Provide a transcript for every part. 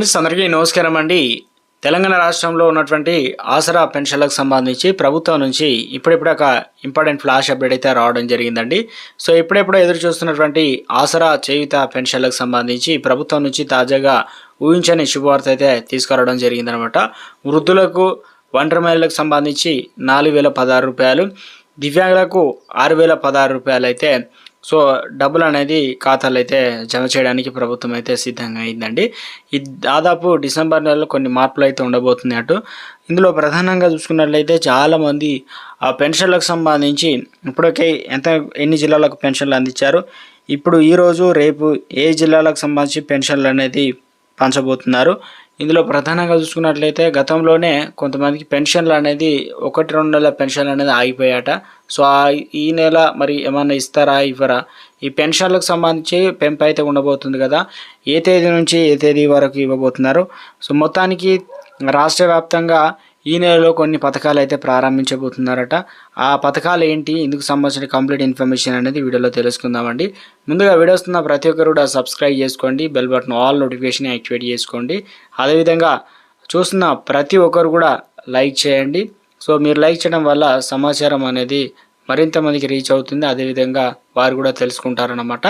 Friends అందరికీ నమస్కారం అండి. తెలంగాణ రాష్ట్రంలో ఉన్నటువంటి ఆసరా పెన్షన్లకు సంబంధించి ప్రభుత్వం నుంచి ఇప్పుడిప్పుడు ఒక ఇంపార్టెంట్ ఫ్లాష్ అప్డేట్ అయితే రావడం జరిగిందండి. సో ఇప్పుడెప్పుడు ఎదురు చూస్తున్నటువంటి ఆసరా చేయుత పెన్షన్లకు సంబంధించి ప్రభుత్వం నుంచి తాజాగా ఊహించని శుభవార్త అయితే తీసుకురావడం జరిగిందనమాట. వృద్ధులకు ఒంటరి మహిళలకు సంబంధించి నాలుగు వేల పదహారు రూపాయలు దివ్యాంగులకు ఆరు వేల పదహారు రూపాయలు అయితే సో డబ్బులు అనేది ఖాతాలు అయితే జమ చేయడానికి ప్రభుత్వం అయితే సిద్ధంగా అయిందండి. ఇది దాదాపు డిసెంబర్ నెలలో కొన్ని మార్పులు అయితే ఉండబోతుంది అటు. ఇందులో ప్రధానంగా చూసుకున్నట్లయితే చాలామంది ఆ పెన్షన్లకు సంబంధించి ఇప్పటికే ఎంత ఎన్ని జిల్లాలకు పెన్షన్లు అందించారు? ఇప్పుడు ఈరోజు రేపు ఏ జిల్లాలకు సంబంధించి పెన్షన్లు అనేది పంచబోతున్నారు? ఇందులో ప్రధానంగా చూసుకున్నట్లయితే గతంలోనే కొంతమందికి పెన్షన్లు అనేది ఒకటి రెండు నెలల పెన్షన్లు అనేది ఆగిపోయాట సో ఈ నెల మరి ఏమన్నా ఇస్తారా ఇవ్వరా? ఈ పెన్షన్లకు సంబంధించి పెంపు అయితే ఉండబోతుంది కదా. ఏ తేదీ నుంచి ఏ తేదీ వరకు ఇవ్వబోతున్నారు? సో మొత్తానికి రాష్ట్ర వ్యాప్తంగా ఈ నెలలో కొన్ని పథకాలు అయితే ప్రారంభించబోతున్నారట. ఆ పథకాలు ఏంటి? ఇందుకు సంబంధించిన కంప్లీట్ ఇన్ఫర్మేషన్ అనేది వీడియోలో తెలుసుకుందామండి. ముందుగా వీడియోస్ ఉన్న ప్రతి ఒక్కరు కూడా సబ్స్క్రైబ్ చేసుకోండి bell button all notification activate చేసుకోండి. అదేవిధంగా చూస్తున్న ప్రతి ఒక్కరు కూడా లైక్ చేయండి. సో మీరు లైక్ చేయడం వల్ల సమాచారం అనేది మరింత మందికి రీచ్ అవుతుంది. అదేవిధంగా వారు కూడా తెలుసుకుంటారనమాట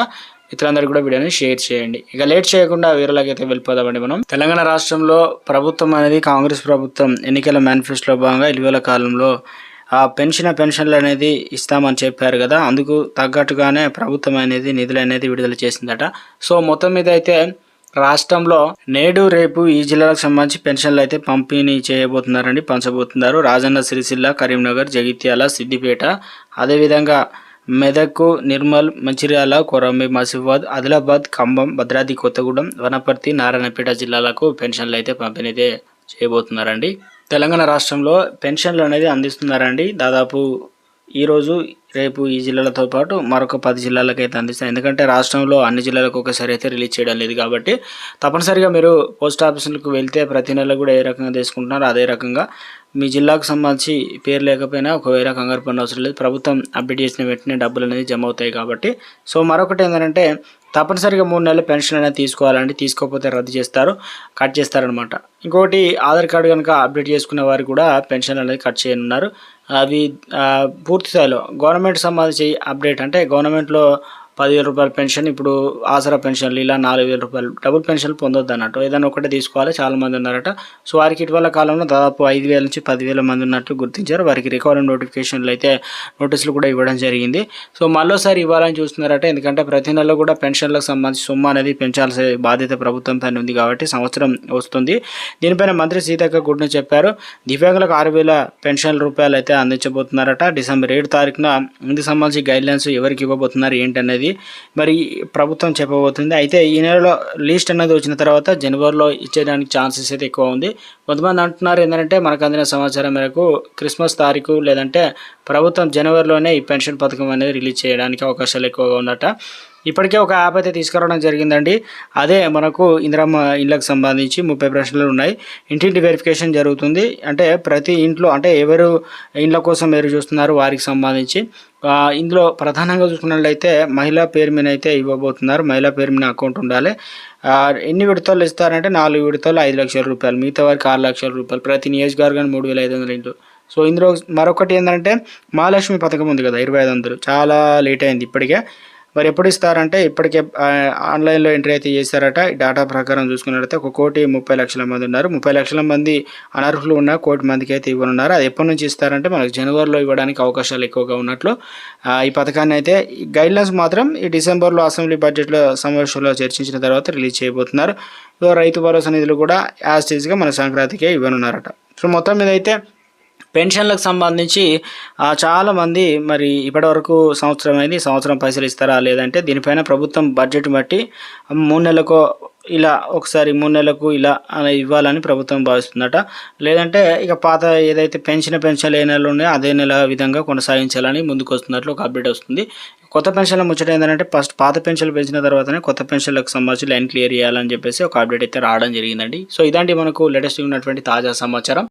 ఇతరులందరూ కూడా వీడియోని షేర్ చేయండి. ఇక లేట్ చేయకుండా వీరలాగైతే వెళ్ళిపోదామండి మనం. తెలంగాణ రాష్ట్రంలో ప్రభుత్వం అనేది కాంగ్రెస్ ప్రభుత్వం ఎన్నికల మేనిఫెస్టోలో భాగంగా ఇటీవల కాలంలో ఆ పెన్షన్ పెన్షన్లు అనేది ఇస్తామని చెప్పారు కదా అందుకు తగ్గట్టుగానే ప్రభుత్వం అనేది నిధులు అనేది విడుదల చేసిందట. సో మొత్తం మీద అయితే రాష్ట్రంలో నేడు రేపు ఈ జిల్లాలకు సంబంధించి పెన్షన్లు అయితే పంపిణీ చేయబోతున్నారండి పంచబోతున్నారు. రాజన్న సిరిసిల్ల కరీంనగర్ జగిత్యాల సిద్దిపేట. అదేవిధంగా మెదక్ నిర్మల్ మంచిర్యాల కొరంబి మసిఫాబాద్ ఆదిలాబాద్ ఖమ్మం భద్రాద్రి కొత్తగూడెం వనపర్తి నారాయణపేట జిల్లాలకు పెన్షన్లు అయితే పంపిణీ చేయబోతున్నారండి. తెలంగాణ రాష్ట్రంలో పెన్షన్లు అనేది అందిస్తున్నారండి. దాదాపు ఈరోజు రేపు ఈ జిల్లాలతో పాటు మరొక పది జిల్లాలకు అయితే అందిస్తాయి ఎందుకంటే రాష్ట్రంలో అన్ని జిల్లాలకు ఒకసారి అయితే రిలీజ్ చేయడం లేదు కాబట్టి తప్పనిసరిగా మీరు పోస్ట్ ఆఫీసులకు వెళ్తే ప్రతి నెల కూడా ఏ రకంగా తీసుకుంటున్నారో అదే రకంగా మీ జిల్లాకు సంబంధించి పేరు లేకపోయినా ఒకవేళ కంగారు పడిన అవసరం లేదు. ప్రభుత్వం అప్డేట్ చేసిన వెంటనే డబ్బులు అనేది జమ అవుతాయి కాబట్టి. సో మరొకటి ఏంటంటే తప్పనిసరిగా మూడు నెలల పెన్షన్ అనేది తీసుకోవాలండి. తీసుకోకపోతే రద్దు చేస్తారు కట్ చేస్తారనమాట. ఇంకోటి ఆధార్ కార్డు కనుక అప్డేట్ చేసుకునే వారు కూడా పెన్షన్ అనేది కట్ చేయనున్నారు. అవి పూర్తి స్థాయిలో గవర్నమెంట్ గవర్నమెంట్ సంబంధించి అప్డేట్ అంటే గవర్నమెంట్లో పదివేల రూపాయల పెన్షన్ ఇప్పుడు ఆసరా పెన్షన్లు ఇలా నాలుగు వేల రూపాయలు డబుల్ పెన్షన్లు పొందొద్దు అన్నట్టు. ఏదైనా ఒకటే తీసుకోవాలి చాలా మంది ఉన్నారట. సో వారికి ఇటీవల కాలంలో దాదాపు ఐదు వేల నుంచి పదివేల మంది ఉన్నట్టు గుర్తించారు. వారికి రికవరీ నోటిఫికేషన్లు అయితే నోటీసులు కూడా ఇవ్వడం జరిగింది. సో మరోసారి ఇవ్వాలని చూస్తున్నారట. ఎందుకంటే ప్రతి నెలలో కూడా పెన్షన్లకు సంబంధించి సొమ్ము అనేది పెంచాల్సిన బాధ్యత ప్రభుత్వం పైన ఉంది కాబట్టి సంవత్సరం వస్తుంది. దీనిపైన మంత్రి సీతక్క గుడ్ని చెప్పారు. దివ్యాంగులకు ఆరు వేల పెన్షన్ రూపాయలు అయితే అందించబోతున్నారట. డిసెంబర్ ఏడు తారీఖున ఇందుకు సంబంధించి గైడ్లైన్స్ ఎవరికి ఇవ్వబోతున్నారు ఏంటనేది మరి ప్రభుత్వం చెప్పబోతుంది. అయితే ఈ నెలలో లీస్ట్ అనేది వచ్చిన తర్వాత జనవరిలో ఇచ్చేయడానికి ఛాన్సెస్ అయితే ఎక్కువ ఉంది. కొంతమంది అంటున్నారు ఏంటంటే మనకు అందిన సమాచారం మేరకు క్రిస్మస్ తారీఖు లేదంటే ప్రభుత్వం జనవరిలోనే ఈ పెన్షన్ పథకం అనేది రిలీజ్ చేయడానికి అవకాశాలు ఎక్కువగా ఉందట ఇప్పటికే ఒక యాప్ అయితే తీసుకురావడం జరిగిందండి. అదే మనకు ఇందిరమ్మ ఇండ్లకు సంబంధించి ముప్పై ప్రశ్నలు ఉన్నాయి. ఇంటింటి వెరిఫికేషన్ జరుగుతుంది. అంటే ప్రతి ఇంట్లో అంటే ఎవరు ఇండ్ల కోసం ఎదురు చూస్తున్నారు వారికి సంబంధించి. ఇందులో ప్రధానంగా చూసుకున్నట్లయితే మహిళా పేరు మీద అయితే ఇవ్వబోతున్నారు. మహిళా పేరు మీద అకౌంట్ ఉండాలి. ఎన్ని విడతలు ఇస్తారంటే నాలుగు విడతలు ఐదు లక్షల రూపాయలు. మిగతా వారికి ఆరు లక్షల రూపాయలు. ప్రతి నియోజకవర్గానికి మూడు వేల ఐదు వందల ఇంట్లో సో ఇందులో మరొకటి ఏంటంటే మహాలక్ష్మి పథకం ఉంది కదా ఇరవై ఐదు వందలు. చాలా లేట్ అయింది ఇప్పటికే. మరి ఎప్పుడు ఇస్తారంటే ఇప్పటికే ఆన్లైన్లో ఎంట్రీ అయితే చేశారట. డేటా ప్రకారం చూసుకున్నట్లయితే ఒక కోటి ముప్పై లక్షల మంది ఉన్నారు. ముప్పై లక్షల మంది అనర్హులు ఉన్న కోటి మందికి అయితే ఇవ్వనున్నారు. అది ఎప్పటి నుంచి ఇస్తారంటే మనకు జనవరిలో ఇవ్వడానికి అవకాశాలు ఎక్కువగా ఉన్నట్లు ఈ పథకాన్ని అయితే గైడ్లైన్స్ మాత్రం ఈ డిసెంబర్లో అసెంబ్లీ బడ్జెట్లో సమావేశంలో చర్చించిన తర్వాత రిలీజ్ చేయబోతున్నారు. రైతు భరోసా నిధులు కూడా యాజ్ టీజ్గా మన సంక్రాంతికే ఇవ్వనున్నారట. సో మొత్తం మీద అయితే పెన్షన్లకు సంబంధించి చాలామంది మరి ఇప్పటివరకు సంవత్సరం అయింది సంవత్సరం పైసలు ఇస్తారా లేదంటే దీనిపైన ప్రభుత్వం బడ్జెట్ బట్టి మూడు నెలలకు ఇలా ఒకసారి మూడు నెలలకు ఇలా ఇవ్వాలని ప్రభుత్వం భావిస్తుందట. లేదంటే ఇక పాత ఏదైతే పెన్షన్ పెన్షన్ ఏ నెలలు ఉన్నాయో అదే నెల విధంగా కొనసాగించాలని ముందుకు వస్తున్నట్లు ఒక అప్డేట్ వస్తుంది. కొత్త పెన్షన్ల ముచ్చట ఏంటంటే ఫస్ట్ పాత పెన్షన్లు పెంచిన తర్వాతనే కొత్త పెన్షన్లకు సంబంధించి లైన్ క్లియర్ చేయాలని చెప్పేసి ఒక అప్డేట్ అయితే రావడం జరిగిందండి. సో ఇదండి మనకు లేటెస్ట్ ఉన్నటువంటి తాజా సమాచారం.